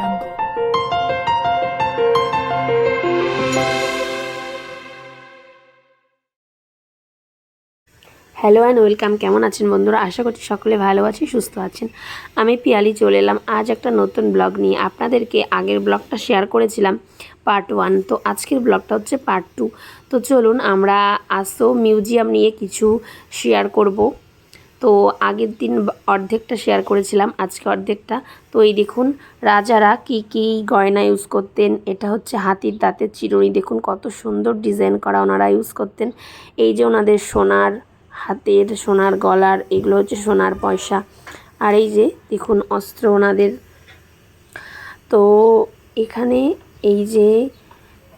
jungle. Hello and welcome কেমন আছেন বন্ধুরা? আশা করছি সকলে ভালো আছে সুস্থ আছেন। আমি পিয়ালি চলে এলাম আজ একটা নতুন ব্লগ নিয়ে। আপনাদেরকে আগের ব্লগটা শেয়ার করেছিলাম পার্ট ওয়ান তো আজকের ব্লগটা হচ্ছে পার্ট টু তো চলুন, আমরা আসো মিউজিয়াম নিয়ে কিছু শেয়ার করব। তো আগের দিন অর্ধেকটা শেয়ার করেছিলাম, আজকে অর্ধেকটা। তো এই দেখুন, রাজারা কি কি গয়না ইউজ করতেন, এটা হচ্ছে হাতির দাঁতের চিরুনি। দেখুন কত সুন্দর ডিজাইন করা ওনারা ইউজ করতেন। এই যে ওনাদের সোনার হাতের, সোনার গলার, এগুলো হচ্ছে সোনার পয়সা। আর এই যে দেখুন অস্ত্র ওনাদের। তো এখানে এই যে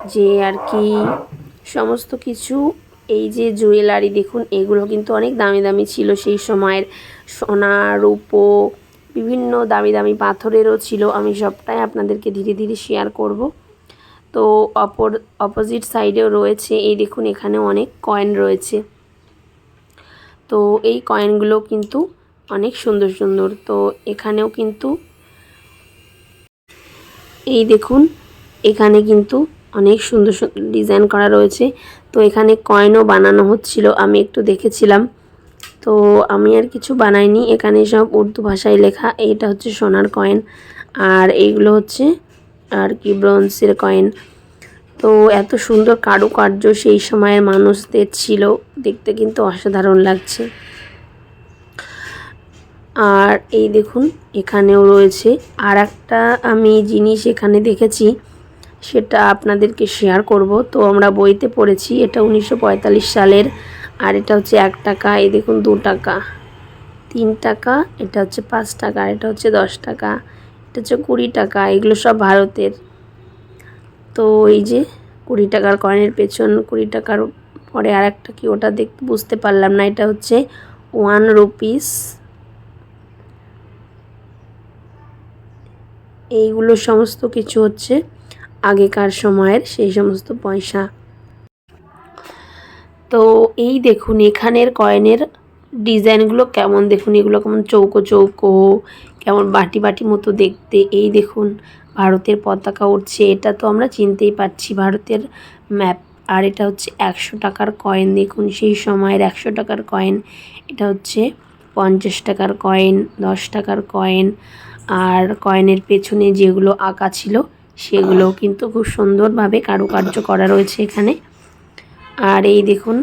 যে আর কি সমস্ত কিছু এই যে জুয়েলারি দেখুন, এগুলো কিন্তু অনেক দামি দামি ছিল সেই সময়ের। সোনা, রূপো, বিভিন্ন দামি দামি পাথরেরও ছিল। আমি সবটাই আপনাদেরকে ধীরে ধীরে শেয়ার করব। তো অপর অপোজিট সাইডেও রয়েছে। এই দেখুন, এখানে অনেক কয়েন রয়েছে। তো এই কয়েনগুলো কিন্তু অনেক সুন্দর সুন্দর। তো এখানেও কিন্তু এই দেখুন, এখানে কিন্তু অনেক সুন্দর সুন্দর ডিজাইন করা রয়েছে। তো এখানে কয়েনও বানানো হচ্ছিল, আমি একটু দেখেছিলাম। তো আমি আর কিছু বানাইনি, এখানে সব উর্দু ভাষায় লেখা, এইটা হচ্ছে সোনার কয়েন আর এইগুলো হচ্ছে আর কি ব্রোঞ্জের কয়েন তো এত সুন্দর কারুকার্য সেই সময়ের মানুষদের ছিল, দেখতে কিন্তু অসাধারণ লাগছে। আর এই দেখুন, এখানেও রয়েছে। আর একটা আমি জিনিস এখানে দেখেছি সেটা আপনাদেরকে শেয়ার করব। তো আমরা বইতে পড়েছি, এটা উনিশশো পঁয়তাল্লিশ সালের, আর এটা হচ্ছে এক টাকা, এই দেখুন দু টাকা। তিন টাকা, এটা হচ্ছে পাঁচ টাকা এটা হচ্ছে দশ টাকা, এটা হচ্ছে কুড়ি টাকা, এগুলো সব ভারতের। তো এই যে কুড়ি টাকার কয়েনের পেছন, কুড়ি টাকার পরে আর একটা কি, ওটা দেখতে বুঝতে পারলাম না, এটা হচ্ছে ওয়ান রুপিস এইগুলো সমস্ত কিছু হচ্ছে আগেকার সময়ের সেই সমস্ত পয়সা। তো এই দেখুন, এখানের কয়েনের ডিজাইনগুলো কেমন? দেখুন, এগুলো কেমন চৌকো চৌকো, কেমন বাটি বাটি মতো দেখতে। এই দেখুন, ভারতের পতাকা উঠছে এটা তো আমরা চিনতেই পারছি, ভারতের ম্যাপ। আর এটা হচ্ছে একশো টাকার কয়েন। দেখুন, সেই সময়ের একশো টাকার কয়েন। এটা হচ্ছে পঞ্চাশ টাকার কয়েন, দশ টাকার কয়েন। আর কয়েনের পেছনে যেগুলো আঁকা ছিল সেগুলো কিন্তু খুব সুন্দরভাবে কারুকার্য করা রয়েছে এখানে। আর এই দেখুন,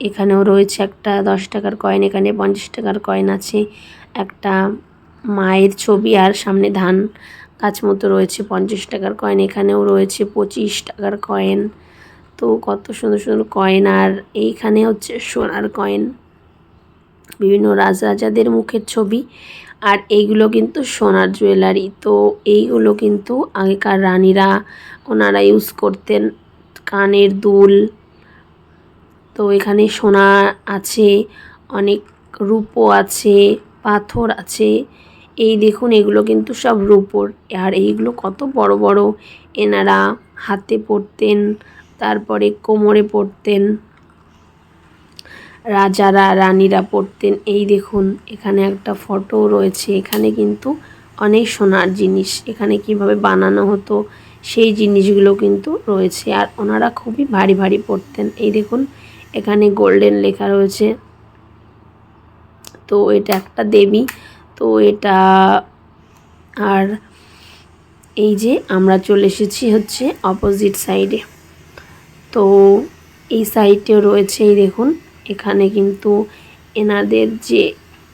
এখানেও রয়েছে একটা দশ টাকার কয়েন এখানে পঞ্চাশ টাকার কয়েন আছে। একটা মায়ের ছবি আর সামনে ধান গাছ মতো রয়েছে, পঞ্চাশ টাকার কয়েন এখানেও রয়েছে পঁচিশ টাকার কয়েন তো কত সুন্দর সুন্দর কয়েন আর এইখানে হচ্ছে সোনার কয়েন বিভিন্ন রাজরাজাদের মুখের ছবি। আর এইগুলো কিন্তু সোনার জুয়েলারি। তো এইগুলো কিন্তু আগেকার রানীরা ওনারা ইউজ করতেন কানের দুল। তো এখানে সোনা আছে, অনেক রূপো আছে, পাথর আছে। এই দেখুন, এগুলো কিন্তু সব রূপোর। আর এইগুলো কত বড় বড় এনারা হাতে পরতেন, তারপরে কোমরে পরতেন। রাজারা, রানীরা পড়তেন। এই দেখুন, এখানে একটা ফটো রয়েছে। এখানে কিন্তু অনেক সোনার জিনিস। এখানে কীভাবে বানানো হতো, সেই জিনিসগুলো কিন্তু রয়েছে। আর ওনারা খুবই ভারী ভারী পড়তেন। এই দেখুন, এখানে গোল্ডেন লেখা রয়েছে। তো এটা একটা দেবী। তো এটা, আর এই যে আমরা চলে এসেছি হচ্ছে অপোজিট সাইডে তো এই সাইডেও রয়েছে, এই দেখুন এখানে কিন্তু এনাদের যে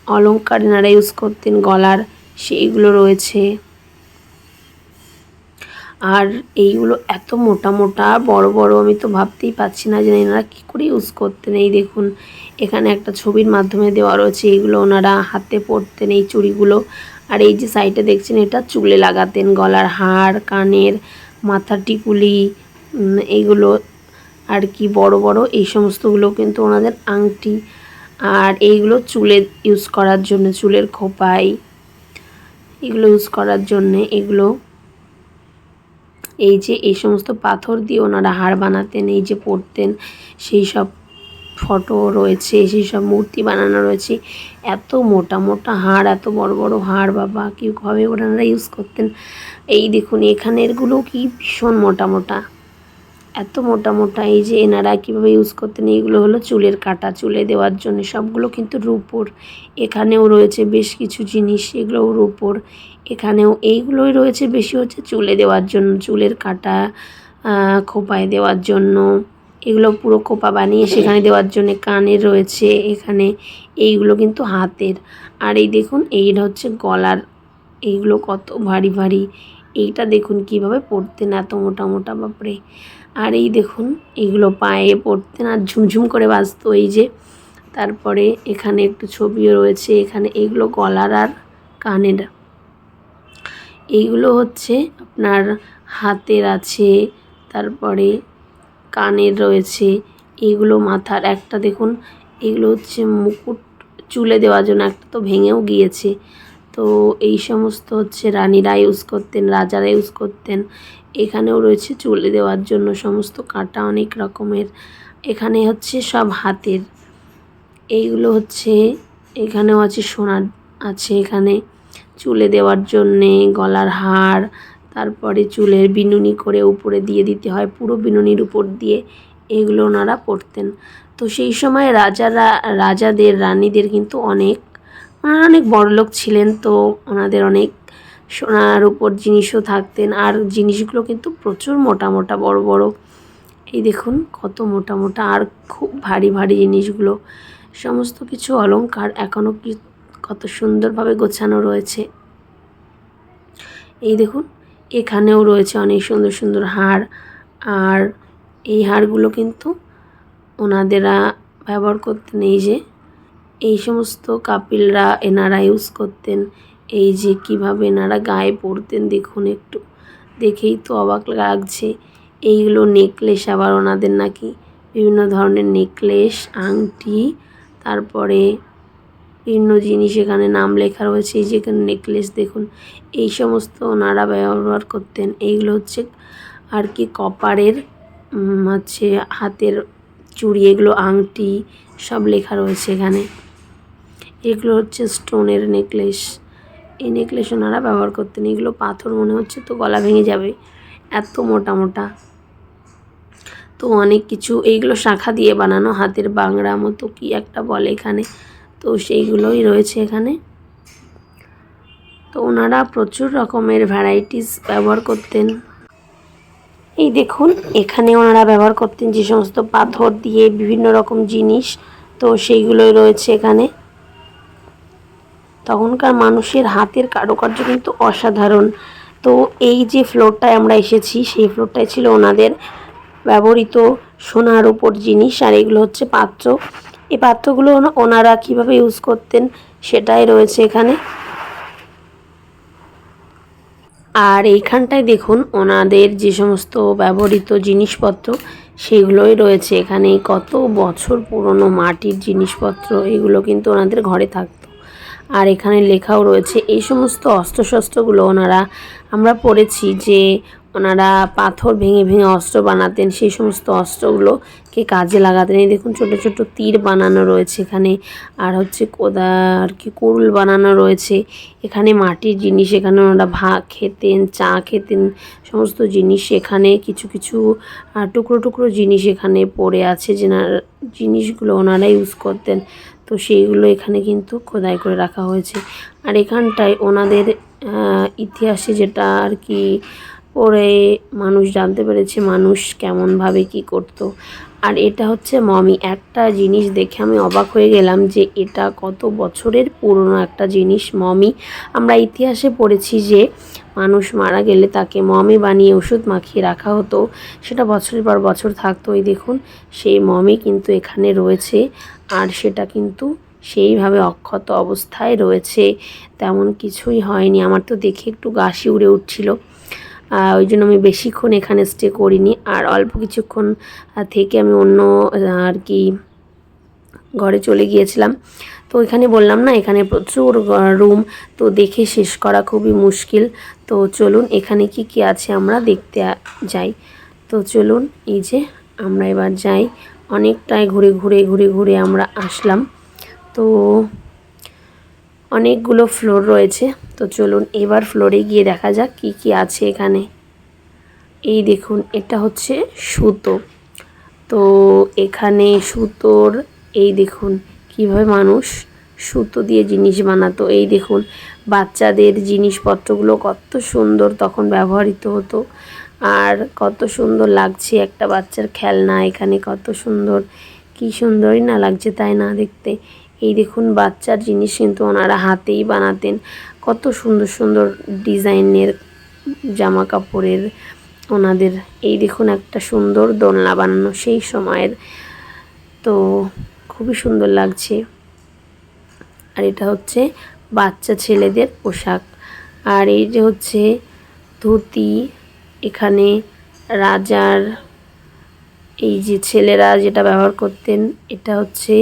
অলংকার এনারা ইউজ করতেন গলার, সেইগুলো রয়েছে। আর এইগুলো এত মোটা মোটা, বড় বড় আমি তো ভাবতেই পাচ্ছি না যে এনারা কী করে ইউজ করতেন। এই দেখুন, এখানে একটা ছবির মাধ্যমে দেওয়া রয়েছে, এইগুলো ওনারা হাতে পরতেন এই চুড়িগুলো। আর এই যে সাইডে দেখছেন, এটা চুলে লাগাতেন গলার হার, কানের মাথার টিকুলি এইগুলো আর কি বড় বড়, এই সমস্তগুলো কিন্তু ওনাদের আংটি। আর এইগুলো চুলে ইউজ করার জন্য, চুলের খোপাই, এগুলো ইউজ করার জন্যে এগুলো। এই যে, এই সমস্ত পাথর দিয়ে ওনারা হাড় বানাতেন, এই যে পড়তেন সেই সব ফটো রয়েছে, সেই সব মূর্তি বানানো রয়েছে। এত মোটা মোটা হাড়, এত বড় বড় হাড়, বাবা কীভাবে ওনারা ইউজ করতেন। এই দেখুন, এখানেরগুলো কি ভীষণ মোটা মোটা। এত মোটা মোটা, এই যে এনারা কীভাবে ইউজ করতেন, এইগুলো হলো চুলের কাটা, চুলে দেওয়ার জন্য। সবগুলো কিন্তু রূপোর। এখানেও রয়েছে বেশ কিছু জিনিস, এগুলোও রূপোর। এখানেও এইগুলোই রয়েছে বেশি হচ্ছে চুলে দেওয়ার জন্য, চুলের কাটা খোপায় দেওয়ার জন্য। এগুলো পুরো খোপা বানিয়ে সেখানে দেওয়ার জন্য কানের রয়েছে, এখানে এইগুলো কিন্তু হাতের। আর এই দেখুন, এইটা হচ্ছে গলার, এইগুলো কত ভারী ভারী। এইটা দেখুন কীভাবে পরতেন এত মোটা মোটা, বাপরে। আর এই দেখুন এইগুলো পায়ে পরতেন আর ঝুমঝুম করে বাজতো এই যে। তারপরে এখানে একটু ছবিও রয়েছে, এখানে এইগুলো গলার আর কানের। এইগুলো হচ্ছে আপনার হাতের আছে, তারপরে কানের রয়েছে এইগুলো মাথার। একটা দেখুন, এগুলো হচ্ছে মুকুট চুলে দেওয়ার জন্য, একটা তো ভেঙেও গিয়েছে। তো এই সমস্ত হচ্ছে রানীরা ইউজ করতেন, রাজারা ইউজ করতেন। এখানেও রয়েছে চুলে দেওয়ার জন্য সমস্ত কাঁটা অনেক রকমের। এখানে হচ্ছে সব হাতের। এইগুলো হচ্ছে, এখানেও আছে সোনার আছে এখানে চুলে দেওয়ার জন্যে গলার হার, তারপরে চুলের বিনুনি করে উপরে দিয়ে দিতে হয়, পুরো বিনুনির উপর দিয়ে এগুলো ওনারা পরতেন। তো সেই সময় রাজারা, রাজাদের, রানীদের কিন্তু অনেক, ওনারা অনেক বড়লোক ছিলেন তো ওনাদের অনেক সোনার উপর জিনিসও থাকতেন। আর জিনিসগুলো কিন্তু প্রচুর মোটা মোটা, বড় বড়। এই দেখুন কত মোটা মোটা আর খুব ভারী ভারী জিনিসগুলো। সমস্ত কিছু অলংকার এখনও কি কত সুন্দরভাবে গোছানো রয়েছে। এই দেখুন, এখানেও রয়েছে অনেক সুন্দর সুন্দর হার। আর এই হাড়গুলো কিন্তু ওনাদেরা ব্যবহার করতেন এই যে, এই সমস্ত কাপিলরা, এনারা ইউজ করতেন। এই যে কীভাবে এনারা গায়ে পরতেন দেখুন একটু। দেখেই তো অবাক লাগছে। এইগুলো নেকলেস আবার ওনাদের নাকি বিভিন্ন ধরনের নেকলেস, আংটি, তারপরে বিভিন্ন জিনিস এখানে নাম লেখা রয়েছে। এই যে এখানে নেকলেস দেখুন, এই সমস্ত ওনারা ব্যবহার করতেন। এইগুলো হচ্ছে আর কি কপারের হচ্ছে হাতের চুড়ি, এগুলো আংটি সব লেখা রয়েছে এখানে। এগুলো হচ্ছে স্টোনের নেকলেস। এই নেকলেস ওনারা ব্যবহার করতেন এগুলো পাথর মনে হচ্ছে তো গলা ভেঙে যাবে। এত মোটা মোটা। তো অনেক কিছু। এইগুলো শাখা দিয়ে বানানো। হাতের বাংড়া মতো কি একটা বলে এখানে। তো সেইগুলোই রয়েছে এখানে। তো ওনারা প্রচুর রকমের ভ্যারাইটিস ব্যবহার করতেন। এই দেখুন, এখানে ওনারা ব্যবহার করতেন যে সমস্ত পাথর দিয়ে বিভিন্ন রকম জিনিস। তো সেইগুলোই রয়েছে এখানে। তখনকার মানুষের হাতের কারুকার্য কিন্তু অসাধারণ। তো এই যে ফ্লোরটায় আমরা এসেছি, সেই ফ্লোরটায় ছিল ওনাদের ব্যবহৃত সোনার উপর জিনিস, আর এগুলো হচ্ছে পাত্র। এই পাত্রগুলো ওনারা কীভাবে ইউজ করতেন সেটাই রয়েছে এখানে। আর এইখানটায় দেখুন, ওনাদের যে সমস্ত ব্যবহৃত জিনিসপত্র, সেগুলোই রয়েছে এখানে। কত বছর পুরনো মাটির জিনিসপত্র, এগুলো কিন্তু ওনাদের ঘরে থাকতো। আর এখানে লেখাও রয়েছে এই সমস্ত অস্ত্রশস্ত্রগুলো ওনারা, আমরা পড়েছি যে ওনারা পাথর ভেঙে ভেঙে অস্ত্র বানাতেন, সেই সমস্ত অস্ত্রগুলোকে কাজে লাগাতেন। এই দেখুন ছোট ছোট তীর বানানো রয়েছে এখানে, আর হচ্ছে কোদা, আর কি কুরুল বানানো রয়েছে। এখানে মাটির জিনিস, এখানে ওনারা ভা খেতেন, চা খেতেন, সমস্ত জিনিস এখানে, কিছু কিছু টুকরো টুকরো জিনিস এখানে পড়ে আছে যে না জিনিসগুলো ওনারা ইউজ করতেন। তো সেইগুলো এখানে কিন্তু খোদাই করে রাখা হয়েছে। আর এখানটায় ওনাদের ইতিহাসে যেটা আর কি পড়ে, মানুষ জানতে পেরেছে মানুষ কেমনভাবে কি করতো। আর এটা হচ্ছে, মমি, একটা জিনিস দেখে আমি অবাক হয়ে গেলাম যে এটা কত বছরের পুরনো একটা জিনিস, মমি। আমরা ইতিহাসে পড়েছি যে মানুষ মারা গেলে তাকে মমি বানিয়ে ওষুধ মাখিয়ে রাখা হতো। সেটা বছরের পর বছর থাকতো এই দেখুন, সেই মমি কিন্তু এখানে রয়েছে। আর সেটা কিন্তু সেইভাবে অক্ষত অবস্থায় রয়েছে, তেমন কিছুই হয়নি। আমার তো দেখে একটু গাছি উড়ে উঠছিল। ওই জন্য আমি বেশিক্ষণ এখানে স্টে করিনি। আর অল্প কিছুক্ষণ থেকে আমি অন্য আর কি, ঘরে চলে গিয়েছিলাম। তো এখানে বললাম, না, এখানে প্রচুর রুম তো দেখে শেষ করা খুবই মুশকিল। তো চলুন, এখানে কি কি আছে আমরা দেখতে যাই। তো চলুন, এই যে আমরা এবার যাই। অনেকটাই ঘুরে ঘুরে ঘুরে ঘুরে আমরা আসলাম। তো অনেকগুলো ফ্লোর রয়েছে। তো চলুন এবার ফ্লোরে গিয়ে দেখা যাক কি কি আছে এখানে। এই দেখুন, এটা হচ্ছে সুতো। তো এখানে সুতোর, এই দেখুন, কীভাবে মানুষ সুতো দিয়ে জিনিস বানাতো। এই দেখুন, বাচ্চাদের জিনিসপত্রগুলো কত সুন্দর তখন ব্যবহৃত হতো। আর কত সুন্দর লাগছে একটা বাচ্চার খেলনা এখানে, কত সুন্দর। কি সুন্দরই না লাগছে তাই না দেখতে। এই দেখুন বাচ্চার জিনিস কিন্তু ওনারা হাতেই বানাতেন। কত সুন্দর সুন্দর ডিজাইনের জামা কাপড়ের ওনাদের। এই দেখুন একটা সুন্দর দোলনা বানানো সেই সময়ের। তো খুবই সুন্দর লাগছে। আর এটা হচ্ছে বাচ্চা ছেলেদের পোশাক। আর এই যে হচ্ছে ধুতি এখানে রাজার এই যে ছেলেরা যেটা ব্যবহার করতেন, এটা হচ্ছে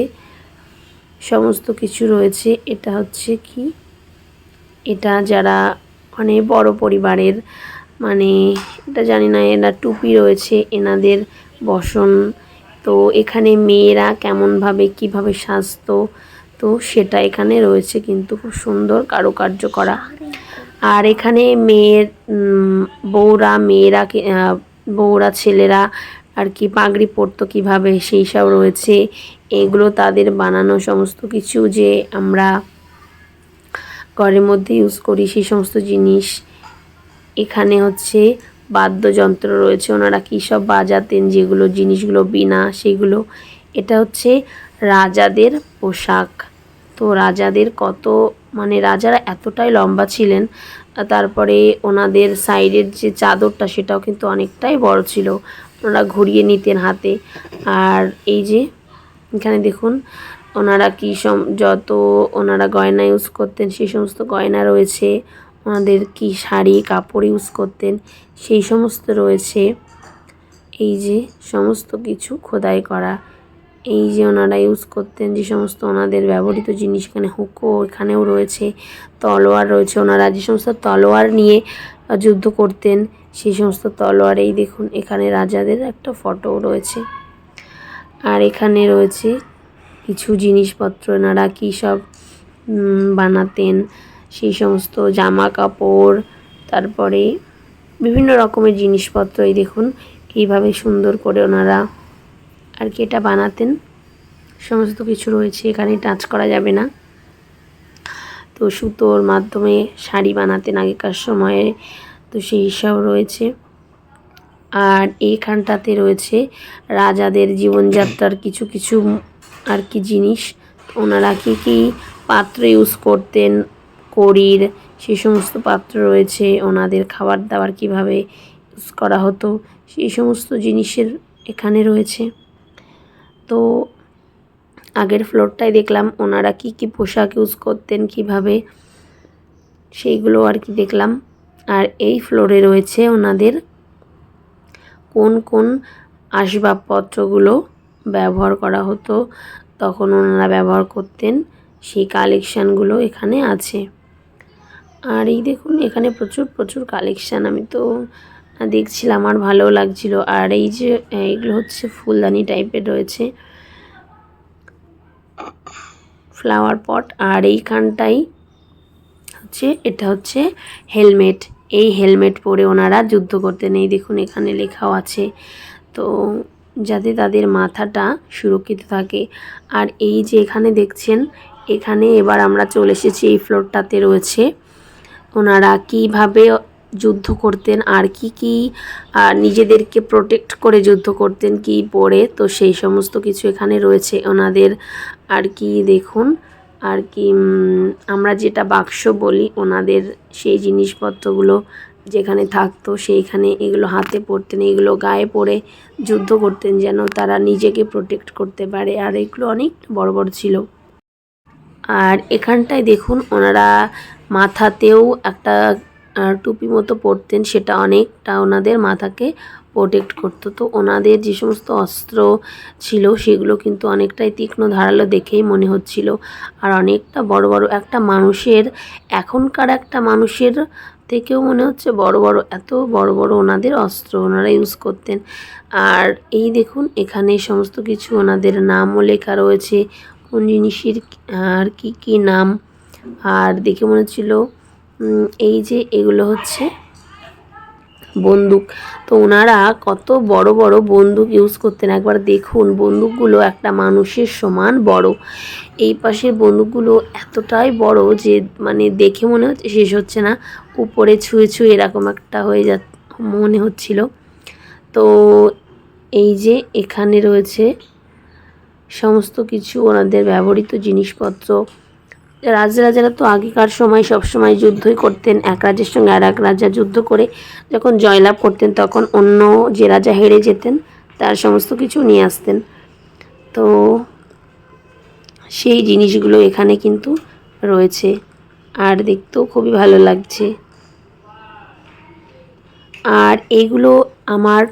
সমস্ত কিছু রয়েছে। এটা হচ্ছে কি? এটা যারা মানে বড় পরিবারের মানে এটা জানি না এনার টুপি রয়েছে, এনাদের বসন। তো এখানে মেয়েরা কেমনভাবে, কীভাবে সাজতো, তো সেটা এখানে রয়েছে, কিন্তু খুব সুন্দর কারুকার্য করা। আর এখানে মেয়ের বউরা, মেয়েরা বউরা, ছেলেরা আর কি পাগড়ি পরতো কীভাবে সেই সব রয়েছে। এগুলো তাদের বানানো সমস্ত কিছু যে আমরা ঘরের মধ্যে ইউজ করি, সেই সমস্ত জিনিস। এখানে হচ্ছে বাদ্যযন্ত্র রয়েছে। ওনারা কী সব বাজাতেন যেগুলো জিনিসগুলো বিনা, সেগুলো। এটা হচ্ছে রাজাদের পোশাক। তো রাজাদের কত মানে রাজারা এতটাই লম্বা ছিলেন, তারপরে ওনাদের সাইডের যে চাদরটা সেটাও কিন্তু অনেকটাই বড় ছিল। ওনারা ঘুরিয়ে নিতেন হাতে। আর এই যে, এখানে দেখুন, ওনারা কী সম, যত ওনারা গয়না ইউজ করতেন, সেই সমস্ত গয়না রয়েছে। ওনাদের কি শাড়ি, কাপড় ইউজ করতেন, সেই সমস্ত রয়েছে। এই যে, সমস্ত কিছু খোদাই করা। এই যে ওনারা ইউজ করতেন যে সমস্ত ওনাদের ব্যবহৃত জিনিস এখানে হুকো এখানেও রয়েছে, তলোয়ার রয়েছে। ওনারা যে সমস্ত তলোয়ার নিয়ে যুদ্ধ করতেন, সেই সমস্ত তলোয়ার এই দেখুন, এখানে রাজাদের একটা ফটো রয়েছে। আর এখানে রয়েছে কিছু জিনিসপত্র এনারা কী সব বানাতেন, সেই সমস্ত জামা কাপড় তারপরে বিভিন্ন রকমের জিনিসপত্র এই দেখুন, কীভাবে সুন্দর করে ওনারা আর কি এটা বানাতেন। সমস্ত কিছু রয়েছে, এখানে টাচ করা যাবে না। তো সুতোর মাধ্যমে শাড়ি বানাতেন আগেকার সময়ে, তো সেই সব রয়েছে। আর এইখানটাতে রয়েছে রাজাদের জীবনযাত্রার কিছু কিছু আর কি জিনিস। ওনারা কী কী পাত্র ইউজ করতেন, কড়ির সেই সমস্ত পাত্র রয়েছে, ওনাদের খাবার দাবার কীভাবে ইউজ করা হতো সেই সমস্ত জিনিসের এখানে রয়েছে। তো আগের ফ্লোরটায় দেখলাম, ওনারা কি কি পোশাক ইউজ করতেন, কীভাবে, সেইগুলো আর কি দেখলাম। আর এই ফ্লোরে রয়েছে ওনাদের কোন কোন আসবাবপত্রগুলো ব্যবহার করা হতো, তখন ওনারা ব্যবহার করতেন, সেই কালেকশানগুলো এখানে আছে। আর এই দেখুন, এখানে প্রচুর প্রচুর কালেকশান আমি তো দেখছিলাম আর ভালো লাগছিল। আর এই যে এইগুলো হচ্ছে ফুলদানি টাইপের রয়েছে। ফ্লাওয়ার পট আর এইখানটাই হচ্ছে, এটা হচ্ছে হেলমেট এই হেলমেট পরে ওনারা যুদ্ধ করতে নেই। দেখুন, এখানে লেখাও আছে। তো যাতে তাদের মাথাটা সুরক্ষিত থাকে। আর এই যে এখানে দেখছেন, এখানে এবার আমরা চলে এসেছি, এই ফ্লোরটাতে রয়েছে। ওনারা কীভাবে যুদ্ধ করতেন। আর কি কি নিজেদেরকে প্রোটেক্ট করে যুদ্ধ করতেন, কি পরে। তো সেই সমস্ত কিছু এখানে রয়েছে ওনাদের। আর কি দেখুন, আর কি আমরা যেটা বাক্স বলি ওনাদের সেই জিনিসপত্রগুলো যেখানে থাকতো, সেইখানে এগুলো হাতে পরতেন এগুলো গায়ে পরে যুদ্ধ করতেন যেন তারা নিজেকে প্রোটেক্ট করতে পারে। আর এগুলো অনেক বড় বড় ছিল। আর এখানটায় দেখুন, ওনারা মাথাতেও একটা টুপি মতো পরতেন, সেটা অনেকটা ওনাদের মাথাকে প্রোটেক্ট করতো। তো ওনাদের যে সমস্ত অস্ত্র ছিল, সেগুলো কিন্তু অনেকটাই তীক্ষ্ণ ধারালো দেখেই মনে হচ্ছিল। আর অনেকটা বড় বড় একটা মানুষের, এখনকার একটা মানুষের থেকেও মনে হচ্ছে বড় বড়, এত বড় বড় ওনাদের অস্ত্র ওনারা ইউজ করতেন। আর এই দেখুন, এখানে সমস্ত কিছু ওনাদের নামও লেখা রয়েছে। কোন জিনিসের আর কি কি নাম, আর দেখে মনে হচ্ছিল এই যে এগুলো হচ্ছে বন্দুক। তো ওনারা কত বড় বড় বন্দুক ইউজ করতেন। একবার দেখুন, বন্দুকগুলো একটা মানুষের সমান বড়। এই পাশের বন্দুকগুলো এতটাই বড় যে মানে দেখে মনে হচ্ছে শেষ হচ্ছে না। উপরে ছুঁয়ে ছুঁয়ে এরকম একটা হয়ে যা মনে হচ্ছিল। তো এই যে এখানে রয়েছে সমস্ত কিছু ওনাদের ব্যবহৃত জিনিসপত্র। রাজরাজারা তো আগেকার সময় সব সময় যুদ্ধই করতেন, এক রাজ্যের সঙ্গে আর এক রাজা যুদ্ধ করে যখন জয়লাভ করতেন তখন অন্য যে রাজা হেরে যেতেন, তার সমস্ত কিছু নিয়ে আসতেন। তো সেই জিনিসগুলো এখানে কিন্তু রয়েছে আর দেখতেও খুবই ভালো লাগছে। আর এইগুলো আমার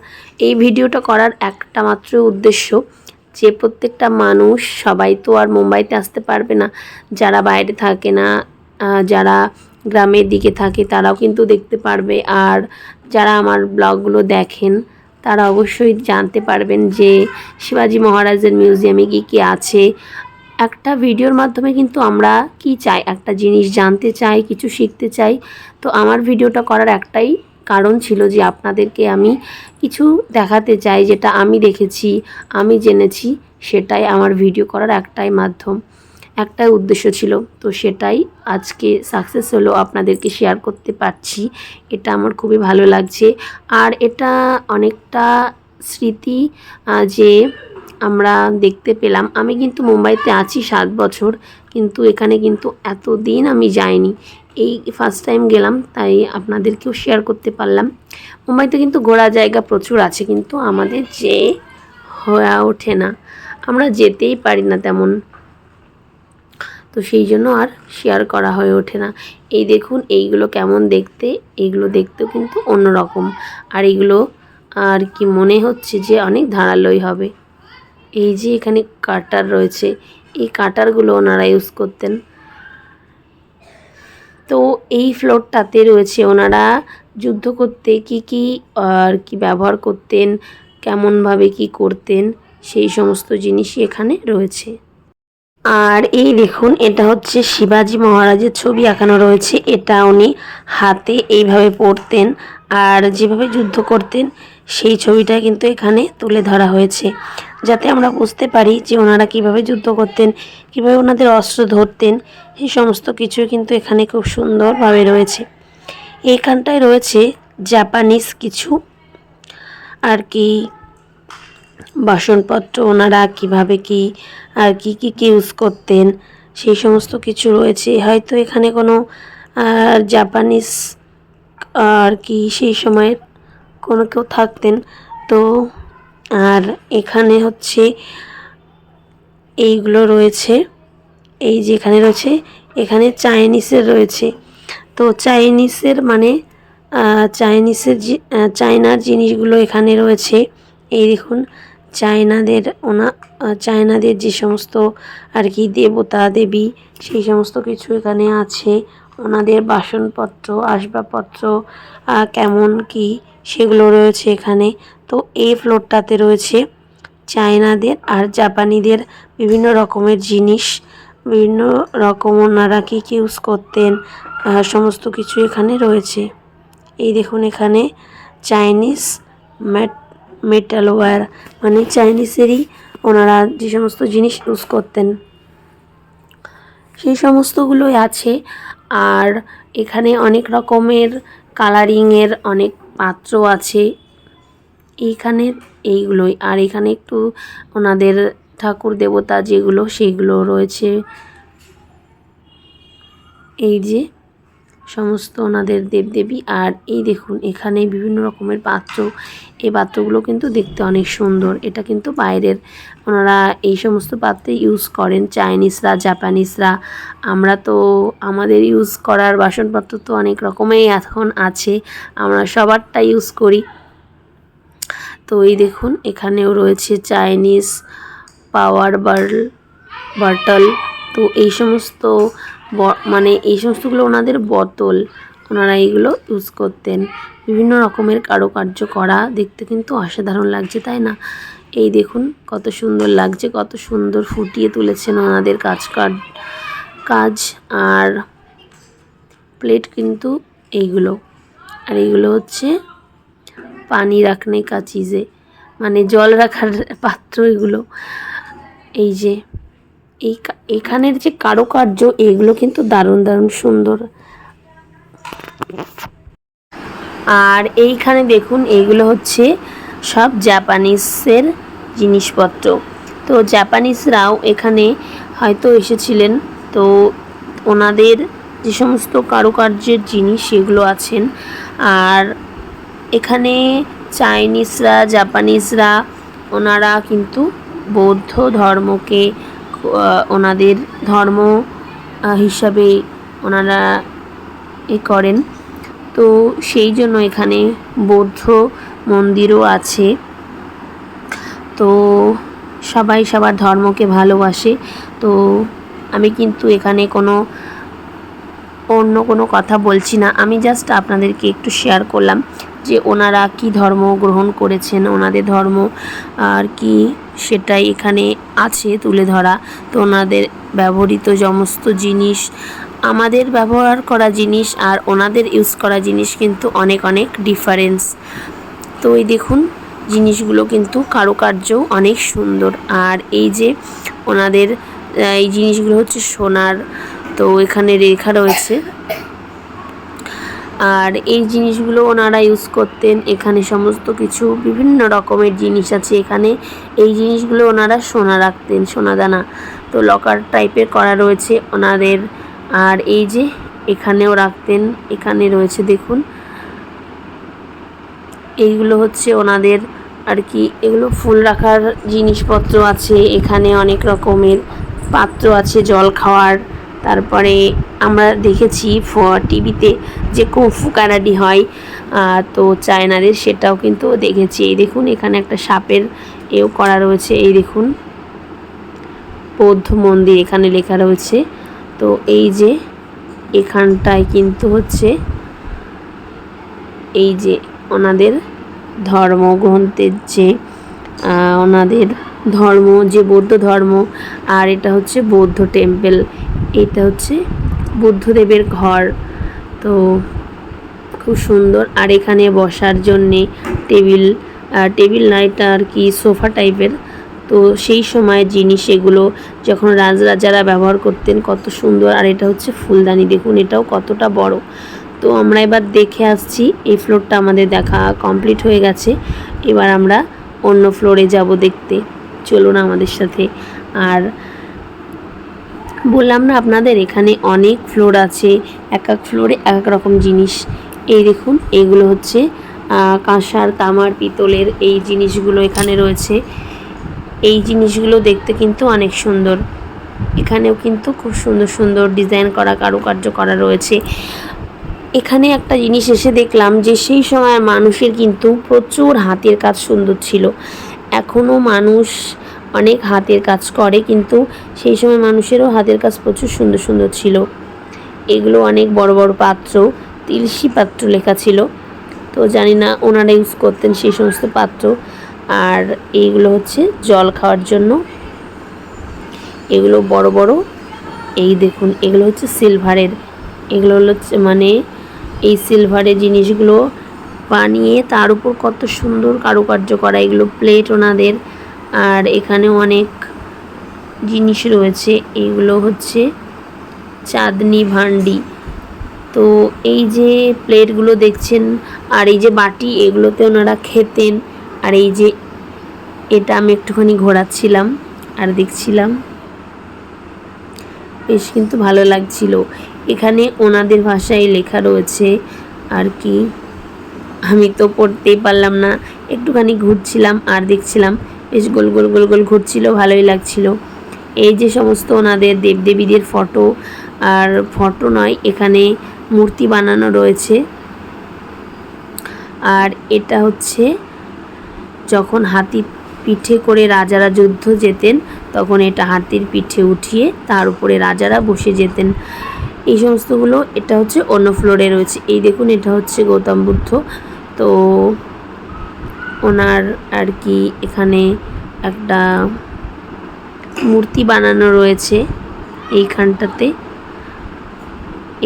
এই ভিডিওটা করার একটা মাত্র উদ্দেশ্য যে প্রত্যেকটা মানুষ সবাই তো আর মুম্বাইতে আসতে পারবে না। যারা বাইরে থাকে না যারা গ্রামের দিকে থাকে তারাও কিন্তু দেখতে পারবে। আর যারা আমার ব্লগগুলো দেখেন, তারা অবশ্যই জানতে পারবেন যে শিবাজি মহারাজের মিউজিয়ামে কী কী আছে। একটা ভিডিওর মাধ্যমে কিন্তু আমরা কি চাই, একটা জিনিস জানতে চাই, কিছু শিখতে চাই। তো আমার ভিডিওটা করার একটাই কারণ ছিল যে আপনাদেরকে আমি কিছু দেখাতে চাই, যেটা আমি দেখেছি, আমি জেনেছি, সেটাই আমার ভিডিও করার একটাই মাধ্যম, একটাই উদ্দেশ্য ছিল। তো সেটাই আজকে সাকসেস হলো আপনাদেরকে শেয়ার করতে পারছি। এটা আমার খুবই ভালো লাগছে। আর এটা অনেকটা স্মৃতি যে আমরা দেখতে পেলাম। আমি কিন্তু মুম্বাইতে আছি সাত বছর, কিন্তু এখানে কিন্তু এতদিন আমি যাইনি। এই ফার্স্ট টাইম গেলাম, তাই আপনাদেরকেও শেয়ার করতে পারলাম। মুম্বাইতে কিন্তু ঘোরা জায়গা প্রচুর আছে, কিন্তু আমাদের যে হয়ে ওঠে না। আমরা যেতেই পারি না তেমন। তো সেই জন্য আর শেয়ার করা হয়ে ওঠে না। এই দেখুন, এইগুলো কেমন দেখতে, এইগুলো দেখতেও কিন্তু অন্যরকম। আর এইগুলো আর কি মনে হচ্ছে যে অনেক ধারালোই হবে। এই যে এখানে কাটার রয়েছে, এই কাটারগুলো ওনারা ইউজ করতেন। তো এই ফ্লোরটাতে রয়েছে ওনারা যুদ্ধ করতে কি কি, আর কি ব্যবহার করতেন, কেমনভাবে কি করতেন, সেই সমস্ত জিনিসই এখানে রয়েছে। আর এই দেখুন, এটা হচ্ছে শিবাজি মহারাজের ছবি আঁকানো রয়েছে। এটা উনি হাতে এইভাবে পড়তেন আর যেভাবে যুদ্ধ করতেন, সেই ছবিটা কিন্তু এখানে তুলে ধরা হয়েছে। যাতে আমরা বুঝতে পারি যে ওনারা কীভাবে যুদ্ধ করতেন কীভাবে ওনাদের অস্ত্র ধরতেন এই সমস্ত কিছু কিন্তু এখানে খুব সুন্দরভাবে রয়েছে। এইখানটায় রয়েছে জাপানিজ কিছু আর কি বাসনপত্র ওনারা কীভাবে কি আর কি কি কি ইউজ করতেন সেই সমস্ত কিছু রয়েছে। হয়তো এখানে কোনো আহ, জাপানিজ আর কি সেই সময়ের কোনো কেউ থাকতেন তো আর এখানে হচ্ছে এইগুলো রয়েছে, এই যে এখানে রয়েছে, এখানে চাইনিজের রয়েছে। তো চাইনিজের মানে চাইনিজের চায়নার জিনিসগুলো এখানে রয়েছে। এই দেখুন, চায়নাদের ওনা চায়নাদের যে সমস্ত আর কি দেবতা, দেবী, সেই সমস্ত কিছু এখানে আছে। ওনাদের বাসনপত্র, আসবাবপত্র কেমন কি সেগুলো রয়েছে এখানে। তো এই ফ্লোরটাতে রয়েছে চায়নাদের আর জাপানিদের বিভিন্ন রকমের জিনিস। বিভিন্ন রকম ওনারা কী কী ইউজ করতেন সমস্ত কিছু এখানে রয়েছে। এই দেখুন এখানে চাইনিজ ম্যাট মেটাল ওয়্যার মানে চাইনিজেরই ওনারা যে সমস্ত জিনিস ইউজ করতেন। সেই সমস্তগুলোই আছে। আর এখানে অনেক রকমের কালারিংয়ের অনেক পাত্র আছে। এইখানে এইগুলোই। আর এখানে একটু ওনাদের ঠাকুর দেবতা যেগুলো, সেগুলো রয়েছে। এই যে সমস্ত ওনাদের দেবদেবী। আর এই দেখুন, এখানে বিভিন্ন রকমের পাত্র এই পাত্রগুলো কিন্তু দেখতে অনেক সুন্দর। এটা কিন্তু বাইরের ওনারা এই সমস্ত পাত্রে ইউজ করেন। চাইনিজরা জাপানিজরা আমরা তো আমাদের ইউজ করার বাসনপত্র তো অনেক রকমেই এখন আছে। আমরা সবারটা ইউজ করি। তো এই দেখুন, এখানেও রয়েছে চাইনিজ পাওয়ার বার্ল বাটল তো এই সমস্ত মানে এই সমস্তগুলো ওনাদের বোতল ওনারা এইগুলো ইউজ করতেন। বিভিন্ন রকমের কারুকার্য করা দেখতে কিন্তু অসাধারণ লাগছে, তাই না? এই দেখুন, কত সুন্দর লাগছে, কত সুন্দর ফুটিয়ে তুলেছেন ওনাদের কাজ কাজ। আর প্লেট কিন্তু এইগুলো। আর এইগুলো হচ্ছে পানি রাখনে কা চিজে মানে জল রাখার পাত্র এগুলো। এই যে, এই এখানের যে কারুকার্য, এগুলো কিন্তু দারুণ দারুণ সুন্দর। আর এইখানে দেখুন এইগুলো হচ্ছে সব জাপানিসের জিনিসপত্র। তো জাপানিজরাও এখানে হয়তো এসেছিলেন। তো ওনাদের যে সমস্ত কারুকার্যের জিনিস সেগুলো আছেন। আর এখানে চাইনিজরা, জাপানিজরা, ওনারা কিন্তু বৌদ্ধ ধর্মকে ওনাদের ধর্ম হিসাবে ওনারা এ করেন। তো সেই জন্য এখানে বৌদ্ধ মন্দিরও আছে। তো সবাই সবার ধর্মকে ভালোবাসে। তো আমি কিন্তু এখানে কোনো অন্য কোনো কথা বলছি না। আমি জাস্ট আপনাদেরকে একটু শেয়ার করলাম। যে ওনারা কি ধর্ম গ্রহণ করেছেন, ওনাদের ধর্ম আর কি সেটাই এখানে আছে তুলে ধরা। তো ওনাদের ব্যবহৃত সমস্ত জিনিস, আমাদের ব্যবহার করা জিনিস আর ওনাদের ইউজ করা জিনিস কিন্তু অনেক অনেক ডিফারেন্স তো এই দেখুন, জিনিসগুলো কিন্তু কারুকার্য অনেক সুন্দর। আর এই যে ওনাদের এই জিনিসগুলো হচ্ছে সোনার, তো এখানে রেখা রয়েছে। আর এই জিনিসগুলো ওনারা ইউজ করতেন। এখানে সমস্ত কিছু, বিভিন্ন রকমের জিনিস আছে এখানে। এই জিনিসগুলো ওনারা সোনা রাখতেন, সোনাদানা। তো লকার টাইপের করা রয়েছে ওনাদের। আর এই যে এখানেও রাখতেন, এখানে রয়েছে দেখুন। এইগুলো হচ্ছে ওনাদের আর কি, এগুলো ফুল রাখার জিনিসপত্র আছে। এখানে অনেক রকমের পাত্র আছে, জল খাওয়ার। তারপরে আমরা দেখেছি টিভিতে যে কুফু কারাডি হয় তো চায়নাদের সেটাও কিন্তু দেখেছি। এই দেখুন, এখানে একটা সাপের এও করা রয়েছে, এই দেখুন। বৌদ্ধ মন্দির এখানে লেখা রয়েছে। তো এই যে এখানটায় কিন্তু হচ্ছে এই যে ওনাদের ধর্মগ্রন্থের যে ওনাদের ধর্ম, যে বৌদ্ধ ধর্ম, আর এটা হচ্ছে বৌদ্ধ টেম্পল। এটা হচ্ছে বুদ্ধদেবের ঘর। তো খুব সুন্দর। আর এখানে বসার জন্যে টেবিল টেবিল না, এটা আর কি সোফা টাইপের। তো সেই সময় জিনিস এগুলো যখন রাজরাজারা ব্যবহার করতেন কত সুন্দর। আর এটা হচ্ছে ফুলদানি, দেখুন এটাও কতটা বড়। তো আমরা এবার দেখে আসছি, এই ফ্লোরটা আমাদের দেখা কমপ্লিট হয়ে গেছে। এবার আমরা অন্য ফ্লোরে যাব দেখতে। চলুন আমাদের সাথে। আর বললাম না, আপনাদের এখানে অনেক ফ্লোর আছে, এক এক ফ্লোরে এক এক রকম জিনিস। এই দেখুন, এগুলো হচ্ছে কাঁসার, তামার, পিতলের এই জিনিসগুলো এখানে রয়েছে। এই জিনিসগুলো দেখতে কিন্তু অনেক সুন্দর। এখানেও কিন্তু খুব সুন্দর সুন্দর ডিজাইন করা, কারুকার্য করা রয়েছে। এখানে একটা জিনিস এসে দেখলাম যে, সেই সময় মানুষের কিন্তু প্রচুর হাতের কাজ সুন্দর ছিল। এখনও মানুষ অনেক হাতের কাজ করে, কিন্তু সেই সময় মানুষেরও হাতের কাজ প্রচুর সুন্দর সুন্দর ছিল। এগুলো অনেক বড় বড় পাত্র, তিলসি পাত্র লেখা ছিল। তো জানি না ওনারা ইউজ করতেন সেই সমস্ত পাত্র। আর এইগুলো হচ্ছে জল খাওয়ার জন্য। এগুলো বড় বড়, এই দেখুন, এগুলো হচ্ছে সিলভারের এগুলো হলো হচ্ছে মানে এই সিলভারের জিনিসগুলো বানিয়ে তার উপর কত সুন্দর কারুকার্য করা। এগুলো প্লেট ওনাদের আর এখানে অনেক জিনিস রয়েছে। এগুলো হচ্ছে চাঁদনি ভান্ডি। তো এই যে প্লেটগুলো দেখছেন, আর এই যে বাটি, এগুলোতে ওনারা খেতেন। আর এই যে এটা আমি একটুখানি ঘোরাচ্ছিলাম আর দেখছিলাম। বেশ কিন্তু ভালো লাগছিল। এখানে ওনাদের ভাষায় লেখা রয়েছে আর কি। আমি তো পড়তেই পারলাম না। একটুখানি ঘুরছিলাম আর দেখছিলাম বেশ গোল গোল গোল গোল ঘুরছিল, ভালোই লাগছিল। এই যে সমস্ত ওনাদের দেবদেবীদের ফটো আর ফটো নয়, এখানে মূর্তি বানানো রয়েছে। আর এটা হচ্ছে যখন হাতি পিঠে করে রাজারা যুদ্ধ যেতেন, তখন এটা হাতির পিঠে উঠিয়ে তার উপরে রাজারা বসে যেতেন। এই সমস্তগুলো, এটা হচ্ছে অন্য ফ্লোরে রয়েছে। এই দেখুন, এটা হচ্ছে গৌতম বুদ্ধ। তো ওনার আর কি এখানে একটা মূর্তি বানানো রয়েছে এইখানটাতে।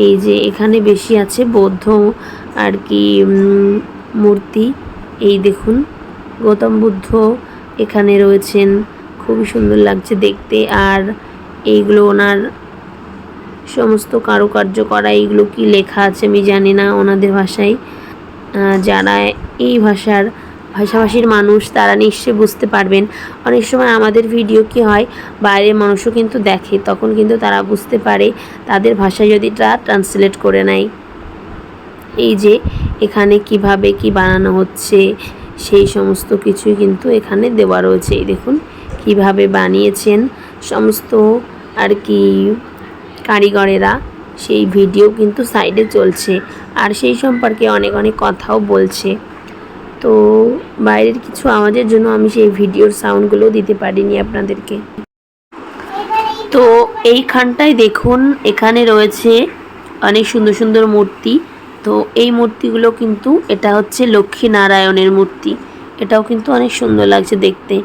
এই যে এখানে বেশি আছে বৌদ্ধ আর কি মূর্তি। এই দেখুন, গৌতম বুদ্ধ এখানে রয়েছেন। খুবই সুন্দর লাগছে দেখতে। আর এইগুলো ওনার সমস্ত কারুকার্য করা, এইগুলো কি লেখা আছে আমি জানি না ওনাদের ভাষায়। যারা এই ভাষার ভাষাভাষীর মানুষ, তারা নিশ্চয়ই বুঝতে পারবেন। অনেক সময় আমাদের ভিডিও কি হয়, বাইরের মানুষও কিন্তু দেখে, তখন কিন্তু তারা বুঝতে পারে, তাদের ভাষায় যদি তারা ট্রান্সলেট করে নেয়। এই যে, এখানে কীভাবে কি বানানো হচ্ছে, সেই সমস্ত কিছুই কিন্তু এখানে দেওয়া রয়েছে। দেখুন, কীভাবে বানিয়েছেন সমস্ত আর কি কারিগরেরা, সেই ভিডিও কিন্তু সাইডে চলছে। আর সেই সম্পর্কে অনেক অনেক কথাও বলছে। তো বাইরের কিছু আওয়াজের জন্য আমি সেই ভিডিওর সাউন্ডগুলো দিতে পারিনি আপনাদেরকে। তো এইখানটায় দেখুন, এখানে রয়েছে অনেক সুন্দর সুন্দর মূর্তি। তো এই মূর্তিগুলো কিন্তু এটা হচ্ছে লক্ষ্মী নারায়ণের মূর্তি। এটাও কিন্তু অনেক সুন্দর লাগছে দেখতে।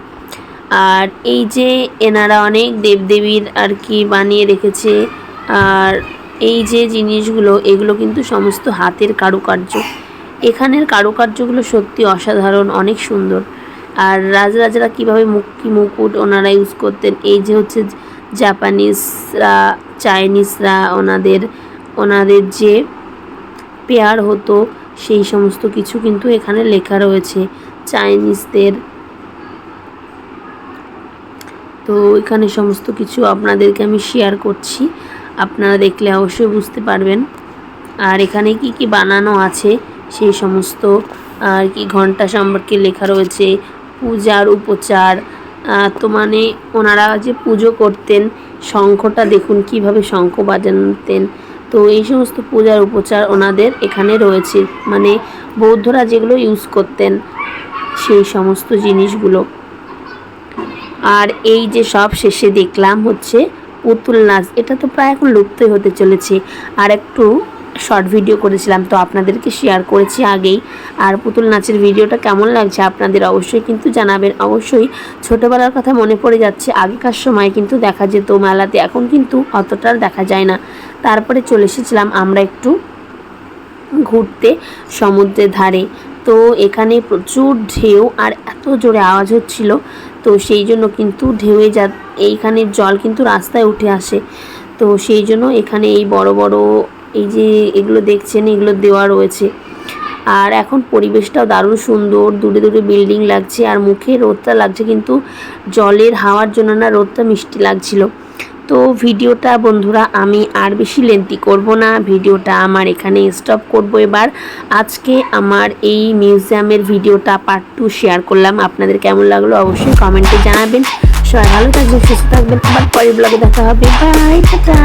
আর এই যে এনারা অনেক দেবদেবীর আর কি বানিয়ে রেখেছে, আর এই যে জিনিসগুলো, এগুলো কিন্তু সমস্ত হাতের কারুকার্য। এখানের কারুকার্যগুলো সত্যি অসাধারণ, অনেক সুন্দর। আর রাজরাজারা কীভাবে মুক্তি মুকুট ওনারা ইউজ করতেন, এই যে হচ্ছে জাপানিজরা, চাইনিজরা ওনাদের ওনাদের যে পেয়ার হতো, সেই সমস্ত কিছু কিন্তু এখানে লেখা রয়েছে চাইনিজদের। তো এখানে সমস্ত কিছু আপনাদেরকে আমি শেয়ার করছি, আপনারা দেখলে অবশ্যই বুঝতে পারবেন। আর এখানে কি কি বানানো আছে সেই সমস্ত, আর কি ঘণ্টা সম্পর্কে লেখা রয়েছে, পূজার উপচার। তো মানে ওনারা যে পুজো করতেন, শঙ্খটা দেখুন কীভাবে শঙ্খ বাজাতেন। তো এই সমস্ত পূজার উপচার ওনাদের এখানে রয়েছে। মানে বৌদ্ধরা যেগুলো ইউজ করতেন, সেই সমস্ত জিনিসগুলো। আর এই যে সব শেষে দেখলাম হচ্ছে পুতুল নাচ। এটা তো প্রায় এখন লুপ্তই হতে চলেছে। আর একটু শর্ট ভিডিও করেছিলাম, তো আপনাদেরকে শেয়ার করেছি আগেই। আর পুতুল নাচের ভিডিওটা কেমন লাগছে আপনাদের অবশ্যই কিন্তু জানাবেন। অবশ্যই ছোটোবেলার কথা মনে পড়ে যাচ্ছে, আগেকার সময় কিন্তু দেখা যেত মেলাতে, এখন কিন্তু অতটা দেখা যায় না। তারপরে চলে এসেছিলাম আমরা একটু ঘুরতে সমুদ্রের ধারে। তো এখানে প্রচুর ঢেউ আর এত জোরে আওয়াজ হচ্ছিল, তো সেই জন্য কিন্তু ঢেউয়ে যা এইখানে জল কিন্তু রাস্তায় উঠে আসে। তো সেই জন্য এখানে এই বড় বড় এই যে এগুলো দেখছেন, এগুলো দেওয়া রয়েছে। আর এখন পরিবেশটাও দারুণ সুন্দর দূরে দূরে বিল্ডিং লাগছে, আর মুখে রোদটা লাগছে কিন্তু জলের হাওয়ার জন্য না রোদটা মিষ্টি লাগছিল। তো ভিডিওটা বন্ধুরা আমি আর বেশি লেন্থি করব না, ভিডিওটা আমার এখানে স্টপ করব এবার। আজকে আমার এই মিউজিয়ামের ভিডিওটা পার্ট টু শেয়ার করলাম। আপনাদের কেমন লাগল অবশ্যই কমেন্টে জানাবেন। সবাই ভালো থাকবেন, সুস্থ থাকবেন। আবার পরের ব্লগে দেখা হবে। Bye tata.